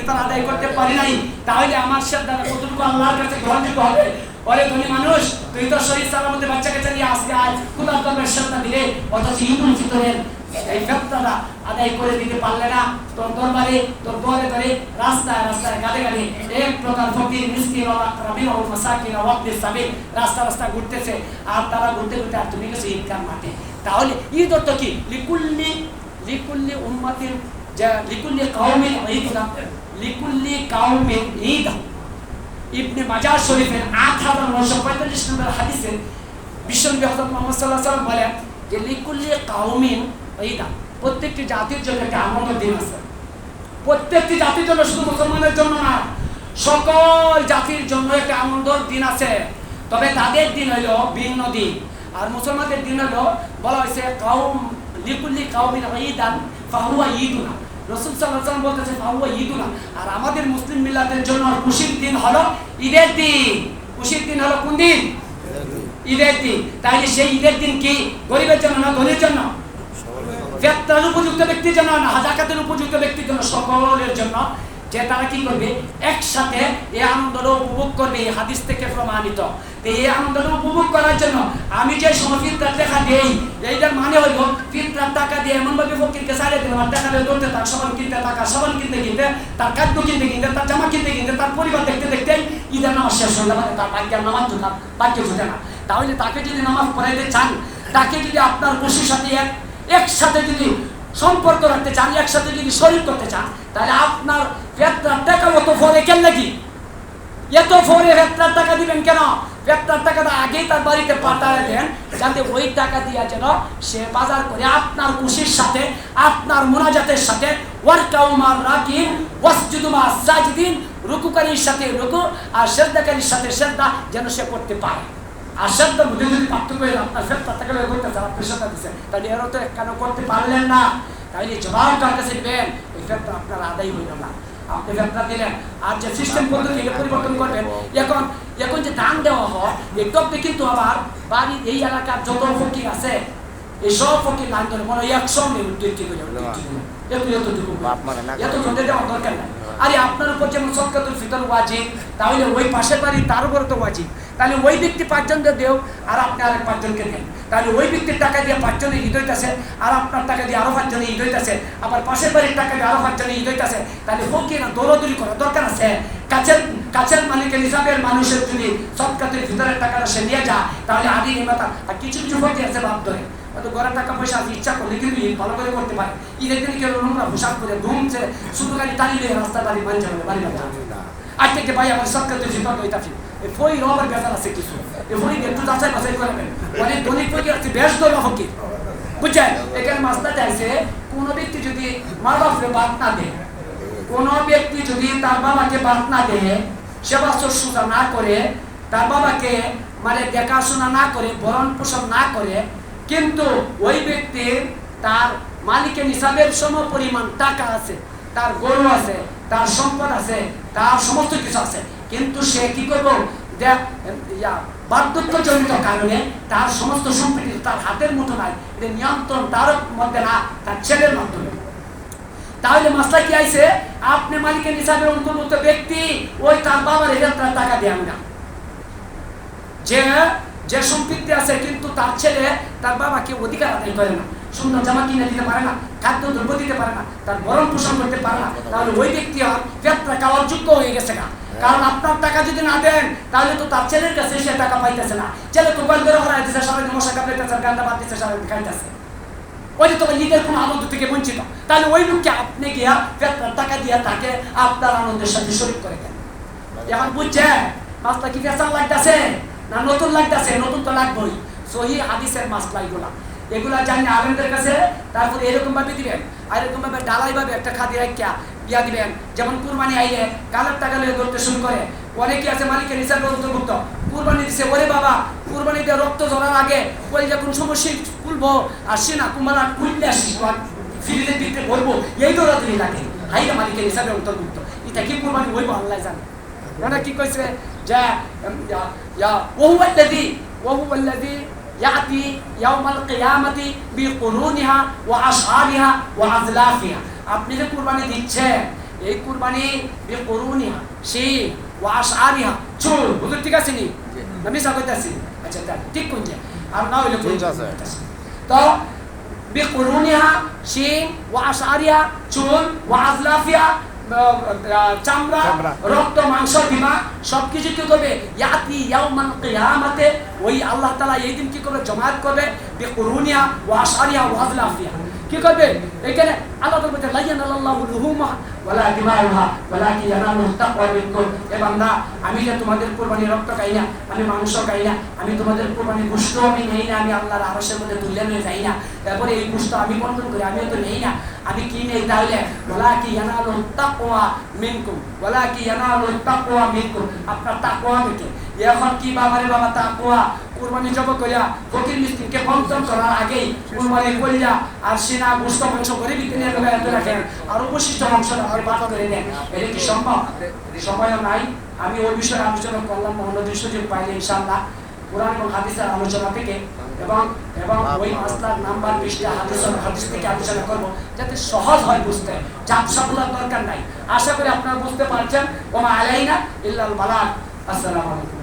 ফিতর আদায় করতে পারি নাই, তাহলে আমার শ্রদ্ধাটা কতটুকু আল্লাহর কাছে গ্রহণযোগ্য হবে? ওরে ধনী মানুষ, তুই তো শরীর সালামতে বাচ্চা কাছে নিয়ে আজকে আজ খুদার দরবার শ্রদ্ধা দিলে, অথচ ঈদুল ফিতরের এই ফেরতটা আদায় করে দিতে পারলে না। তোর দরবারে, তোর দরে দরে রাস্তায় রাস্তায় গাড়ে গাড়ে এক প্রকার ফকির রবি ও রাস্তা রাস্তা ঘুরতেছে। আর তারা ঘুরতে ঘুরতে, আর তুমি গেছো ঈদগাহ মাঠে। তাহলে ঈদ অর্থ কি? লিকুল্লি লিকুল্লি উম্মাতিন যা, লিকুল্লি কাউমিন ঈদ লিকুল্লি কাউমিন ঈদ। ইবনে মাজার শরীফের আট হাজার নশো পঁয়তাল্লিশ নম্বর হাদিসে বিশ্বনবী হজরত মোহাম্মদ সাল্লাহ সাল্লাম বলেন যে লিকুল্লি কাউমিন ঈদা। প্রত্যেকটি জাতির জন্য একটা আনন্দ দিন আছে। প্রত্যেকটি জাতির জন্য শুধু মুসলমানের জন্য না, সকল জাতির জন্য একটা আনন্দর দিন আছে। তবে তাদের দিন হলো ভিন্ন দিন। আর মুসলমানদের দিন হলো বলা হয়েছে কাউম, লিকুল্লি কাউমিন ঈদান, ফাহুয়া ঈদুনা। রসুল সাল্লাহ সাল্লাম বলতেছে, ফাহুয়া ঈদুনা। আর আমাদের মুসলিম মিল্লাতের জন্য খুশির দিন হলো ঈদের দিন। খুশির দিন হলো কোন দিন? ঈদের দিন। তাহলে সেই ঈদের দিন কি? গরিবের জন্য না ধনীর জন্য? ফেতরার উপযুক্ত ব্যক্তির জন্য না জাকাতের উপযুক্ত ব্যক্তির জন্য? সকলের জন্য। যে তারা কি করবে? একসাথে এই আনন্দটা উপভোগ করবে, এই হাদিস থেকে প্রমাণিত। এই আনন্দটা উপভোগ করার জন্য আমি যে সময় ফিতরার টাকা দেই, এইটার মানে হইল ফিতরার টাকা দিয়ে এমন ভাবে ফকিরকে সারিয়ে দিলাম টাকা দিয়ে ধরতে তার সাবান কিনতে টাকা সাবান কিনতে কিনতে, তার খাদ্য কিনতে কিনতে, তার জামা কিনতে কিনতে, তার পরিবার দেখতে দেখতে ঈদের নামাজ শেষ হয়ে যাবে তার ভাগ্যের নামাজ তো তার ভাগ্য ছুটে না। তাহলে তাকে যদি নামাজ পড়াইতে চান, তাকে যদি আপনার খুশির সাথে এক, একসাথে যদি সম্পর্ক রাখতে চান, একসাথে যদি শরীর করতে চান, তাহলে আপনার ফেতরার টাকা মত ফলে কেন নাকি? এত ফোরে ফেতরার টাকা দিবেন কেন? ফেতরার টাকাটা আগেই তার বাড়িতে পাঠায় দেন যাতে ওই টাকা দিয়া যেন সে বাজার করে আপনার খুশির সাথে, আপনার মোনাজাতের সাথে ওয়ার্কাউমার ওয়াসজুদুমা সাজিদিন, রুকুকারীর সাথে রুকু আর শ্রদ্ধাকারীর সাথে শ্রদ্ধা যেন সে করতে পারে। আর যদি আপনার শ্রদ্ধা শ্রদ্ধা দিচ্ছেন তাহলে এরও তো কেন করতে পারলেন না। তাইলে জবাব কার কাছে আপনার আদায় হইল না। আপনি দিলেন। আর যে সিস্টেম পদ্ধতি এটা পরিবর্তন করবেন এখন এখন যে দান দেওয়া হয় এই টপে কিন্তু আবার বাড়ির এই এলাকার যত ফকির আছে এই সব ফকির ধরে মনে হয় একসঙ্গে উদ্যোগী যাবে এত এতটুকু। এত জনে দেওয়ার দরকার নাই। আরে আপনার উপর যেমন সৎকাতুল ফিতর ওয়াজিব তাহলে ওই পাশের বাড়ি তার উপর তো ওয়াজিব। তাহলে ওই ব্যক্তি পাঁচজনকে দেও আর আপনি আরেক পাঁচজনকে দেন। তাহলে ওই ব্যক্তির টাকা দিয়ে পাঁচজনে ঈদ হইতেছে, আর আপনার টাকা দিয়ে আরও পাঁচজনে ঈদ হইতেছে, আবার পাশের বাড়ির টাকা দিয়ে আরও পাঁচজনে ঈদ হইতেছে, তাহলে ফকি না দৌড়দৌড়ি করার দরকার আছে? কাছের কাছের মালিকের হিসাবের মানুষের যদি সৎকাতুল ফিতরের টাকাটা সে নিয়ে যা তাহলে আদি নিমাতা আর কিছু কিছু ফকি আছে বাপ ধরে। হয়তো ঘরের টাকা পয়সা আছে, ইচ্ছা করলে কিন্তু ঈদ ভালো করে করতে পারে। ঈদের দিন কেউ নোংরা পোশাক করে ধুমছে শুধু গাড়ি টানিলে রাস্তা বাড়ি যাবে বাড়ি বাড়ি আজ থেকে ভাই, আমার তো জীবন হইতাছি। এই ফই রবার বেজার আছে কিছু। এই ফই একটু যাচাই বাছাই করবেন অনেক ধনী ফই আছে, বেশ দল হকি বুঝছেন? এখানে মাস্টার চাইছে, কোন ব্যক্তি যদি মা বাপরে বাদ না দেয়, কোন ব্যক্তি যদি তার বাবাকে বাদ না দেয়, সেবা শুশ্রূষা না করে, তার বাবাকে মানে দেখাশোনা না করে ভরণ পোষণ না করে, কিন্তু ওই ব্যক্তির তার মালিকের হিসাবের সম পরিমাণ টাকা আছে, তার গরু আছে, তার সম্পদ আছে, তার সমস্ত কিছু আছে। কিন্তু সে কি করব? বার্ধক্যজনিত কারণে তার সমস্ত সম্পত্তি তার হাতের মতো নাই। এটা নিয়ন্ত্রণ তার মধ্যে না, তার ছেলের মাধ্যমে। তাহলে মাসলা কি আইছে? আপনি মালিকের হিসাবে অন্তর্ভুক্ত ব্যক্তি, ওই তার বাবার তার টাকা দেন না। যে যে সম্পৃক্তি আছে, কিন্তু তার ছেলে তার বাবাকে অধিকার আদায় করে না। সুন্দর জামা কিনে দিতে পারে না, খাদ্য দ্রব্য দিতে পারে না, তার ভরণ পোষণ করতে পারে না, তাহলে ওই ব্যক্তি পেটটা খাওয়ার যোগ্য হয়ে গেছে না। কারণ আপনার টাকা যদি না দেন, তাহলে তো তার ছেলের কাছে সে টাকা পাইতেছে না। ছেলে তো গোল করে হরাই দিচ্ছে সারাদিন মশা কাপড়েছে গান্ডা বাদ দিচ্ছে সারাদিন খাইতেছে। ওই যে তোমার নিজের কোনো আনন্দ থেকে বঞ্চিত, তাহলে ওই লোককে আপনি গিয়া পেটটার টাকা দিয়া তাকে আপনার আনন্দের সাথে শরীর করে দেন। এখন বুঝছেন? মাছটা কি ফেসাল লাগতেছে না নতুন লাগতেছে? নতুন তো লাগবেই। সহি হাদিসের মাসলা এগুলা। এগুলো জানি আমাদের কাছে তারপর এরকম ভাবে দিবেন আর ডালাই ভাবে একটা খাদি রাখিয়া দিয়া দিবেন। যেমন কুরবানি আইলে কালের টাকা লিয়ে ধরতে শুরু করে, অনেকে আছে মালিকের হিসাবে অন্তর্ভুক্ত, কুরবানি দিছে, ওরে বাবা কুরবানি দিয়ে রক্ত ধরার আগে ওই যে কোন সমস্যা খুলবো আসি না, কুমারা খুললে আসি ফিরিতে দিতে করব এই দৌড়াদৌড়ি লাগে। হাইরে মালিকের হিসাবে অন্তর্ভুক্ত। এটা কি কুরবানি? হইব আল্লাহ জানে। ওরা কি কইছে? যে ওহু আল্লাদি ওহু আল্লাদি याति यौमल कियामति বিকুরুনিহা ওয়া আশআরিহা ওয়া আজলাফিহা আপনি যে কুরবানি দিচ্ছেন এই কুরবানি বিকুরুনিহা সি ওয়া আশআরিহা চুল বুঝতে ঠিক আছে নি আমি সাকতাছি আচ্ছা তা ঠিক কোন যে আর না হইলে ঠিক আছে তো বিকুরুনিহা সি ওয়া আশআরিহা চুল ওয়া আজলাফিহা চামড়া রক্ত মাংস বিমা সবকিছু কি করবে ইয়াতি ইয়াউমাল কিয়ামাতে ওই আল্লাহ তাআলা এই দিন কি করবে? জমায়েত করবে? বিকুরুনিয়া ওয়া আশারিয়া ওয়া কি করবে? এখানে আল্লাহ তাআলা বলতে লাইয়ান আমি যে তোমাদের কুরবানি রক্ত খাই না, আমি মাংস খাই না, আমি তোমাদের কুরবানি গোশত আমি নেই না, আমি আল্লাহর আরশের মধ্যে তুলে নিয়ে যাই না। তারপরে এই গোশত আমি বন্টন করি, আমিও তো নেই না। আমি কি নেই তাহলে ওয়ালাকি ইয়ানালু তাকওয়া মিনকুম ওয়ালাকি ইয়ানালু তাকওয়া মিনকুম আপনার তাকওয়া মিটে এখন কি বাবারে বাবা তাকওয়া কুরবানি জব করিয়া ফকির মিসকিনকে বন্টন করার আগেই কুরবানি করিয়া আর সিনা গোশত মাংস করে বিক্রি করে এত রাখেন আর অবশিষ্ট অংশ আর বাদ করে দেন এটা কি সম্ভব সময়ও নাই আমি ওই বিষয়ে আলোচনা করলাম মোহাম্মদ সুযোগ পাইলে ইনশাআল্লাহ কোরআন এবং হাদিসের আলোচনা থেকে এবং এবং ওই মাসলার নাম্বার বিশটা হাদিস হাদিস থেকে আলোচনা করব, যাতে সহজ হয় বুঝতে। চাপসাগুলার দরকার নাই। আশা করি আপনারা বুঝতে পারছেন। ওমা আলাইনা ইল্লাল বালাক আসসালামু আলাইকুম।